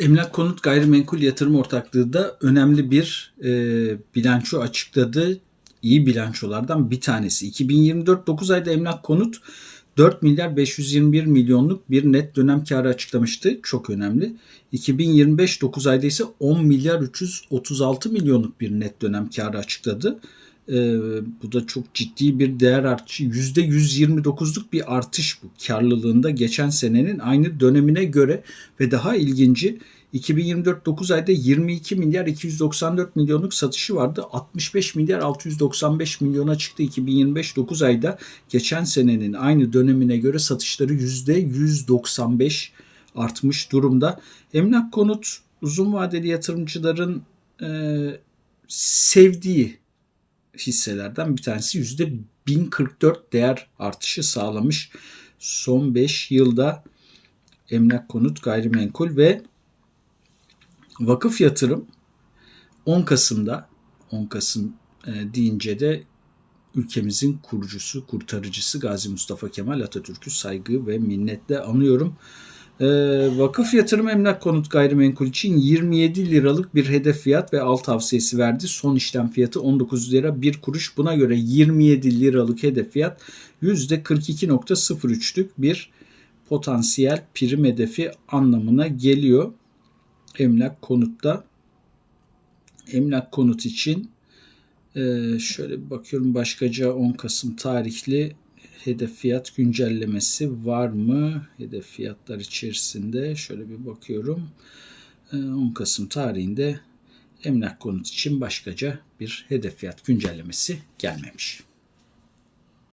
Emlak Konut Gayrimenkul Yatırım Ortaklığı da önemli bir e, bilanço açıkladı. İyi bilançolardan bir tanesi. 2024 9 ayda Emlak Konut 4 milyar 521 milyonluk bir net dönem karı açıklamıştı. Çok önemli. 2025 9 ayda ise 10 milyar 336 milyonluk bir net dönem karı açıkladı. Ee, bu da çok ciddi bir değer artışı. %129'luk bir artış bu karlılığında geçen senenin aynı dönemine göre ve daha ilginci 2024 9 ayda 22 milyar 294 milyonluk satışı vardı. 65 milyar 695 milyona çıktı 2025 9 ayda. Geçen senenin aynı dönemine göre satışları %195 artmış durumda. Emlak konut uzun vadeli yatırımcıların e, sevdiği hisselerden bir tanesi yüzde 1044 değer artışı sağlamış. Son 5 yılda emlak konut gayrimenkul ve vakıf yatırım 10 Kasım'da 10 Kasım e, deyince de ülkemizin kurucusu, kurtarıcısı Gazi Mustafa Kemal Atatürk'ü saygı ve minnetle anıyorum. E, vakıf yatırım emlak konut gayrimenkul için 27 liralık bir hedef fiyat ve al tavsiyesi verdi. Son işlem fiyatı 19 lira 1 kuruş. Buna göre 27 liralık hedef fiyat %42.03'lük bir potansiyel prim hedefi anlamına geliyor. Emlak konutta. Emlak konut için e, şöyle bir bakıyorum başkaca 10 Kasım tarihli hedef fiyat güncellemesi var mı? Hedef fiyatlar içerisinde şöyle bir bakıyorum. 10 Kasım tarihinde emlak konut için başkaca bir hedef fiyat güncellemesi gelmemiş.